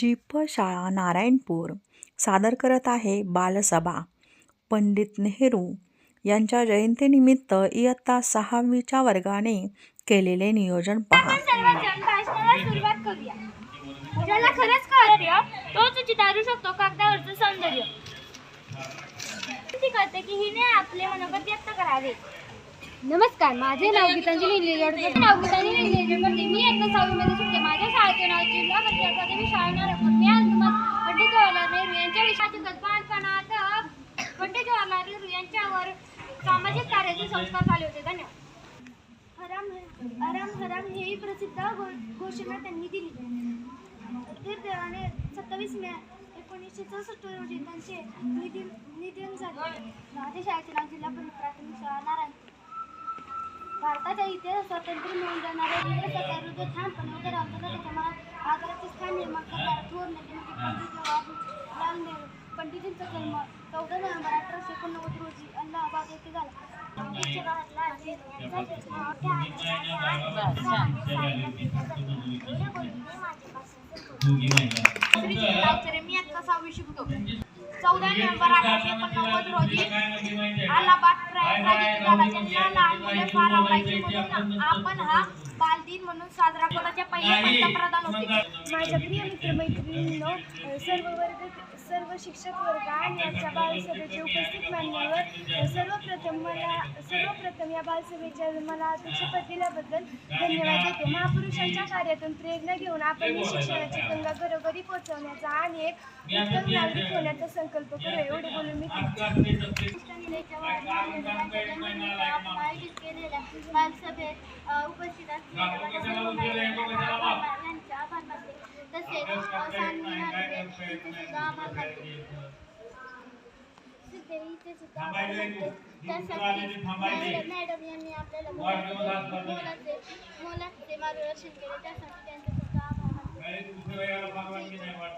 जी प शाळा नारायणपूर सादर करत आहे बालसभा. पंडित नेहरू यांच्या जयंतीनिमित्त इयत्ता सहावीच्या वर्गाने केलेले नियोजन पहा. आपण सर्वजण भाषणाला सुरुवात करूया. ज्याला खरंच कार्य तोच चितारू शकतो कागदावरचं सौंदर्य. ती करते की हिने आपले मनोगत व्यक्त करावे. नमस्कार माझे नाव गीतांजली नाव गीतांजली मी एकदा सहावीमध्ये शिकते माझ्या शाळेचे नाव जिल्हा परिषद शाळा बालपणात पंडित जवाहरलाल नेहरू यांच्यावर सामाजिक कार्याचे संस्कार झाले होते. धन्यवाद. हराम हराम हराम ही प्रसिद्ध घो- घोषणा त्यांनी दिली. दुर्दैवाने सत्तावीस मे एकोणीसशे चौसष्ट रोजी त्यांचे निधन निधन झाले. माझ्या शाळेचे नाव जिल्हा परिषद प्राथमिक शाळा नारायण. भारताच्या इतिहास स्वातंत्र्य मिळून जाणाऱ्या विविध सरकारविरुद्ध ठामपणे वगैरे राहून त्याच्या स्थान निर्माण करणारा थोर नेते म्हणजे पंडित पंडितांचा जन्म चौदा नोव्हेंबर अठराशे एकोणनव्वद रोजी अल्लाहाबाद येथे झाला. यांचा मी आता सहावी शिकतो. चौदा नोव्हेंबर अठराशे एकोणनव्वद रोजी अलाहाबाद प्रयागराज येथे झाला. ज्यांना लहान मुले फार आवडायची म्हणून आपण हा बालदिन म्हणून साजरा करायचे पहिले पंतप्रधान होते? माझ्या प्रिय मित्रमैत्रिणींनो सर्व वर्ग सर्व शिक्षक वर्ग आणि आजच्या बालसभेचे उपस्थित मान्यवर सर्वप्रथम मला सर्वप्रथम या बालसभेच्या मला अध्यक्षपद दिल्याबद्दल धन्यवाद देते. महापुरुषांच्या कार्यातून प्रेरणा घेऊन आपण ही शिक्षणाची गंगा घरोघरी पोहोचवण्याचा आणि एक उत्तम नागरिक होण्याचा संकल्प करू एवढे बोलून मी केलेल्या बालसभेत मॅडम मॅडम यांनी आपल्याला मोलाचे मोलाचे मोलाचे मार्गदर्शन केले त्यासाठी त्यांचे सुद्धा आभार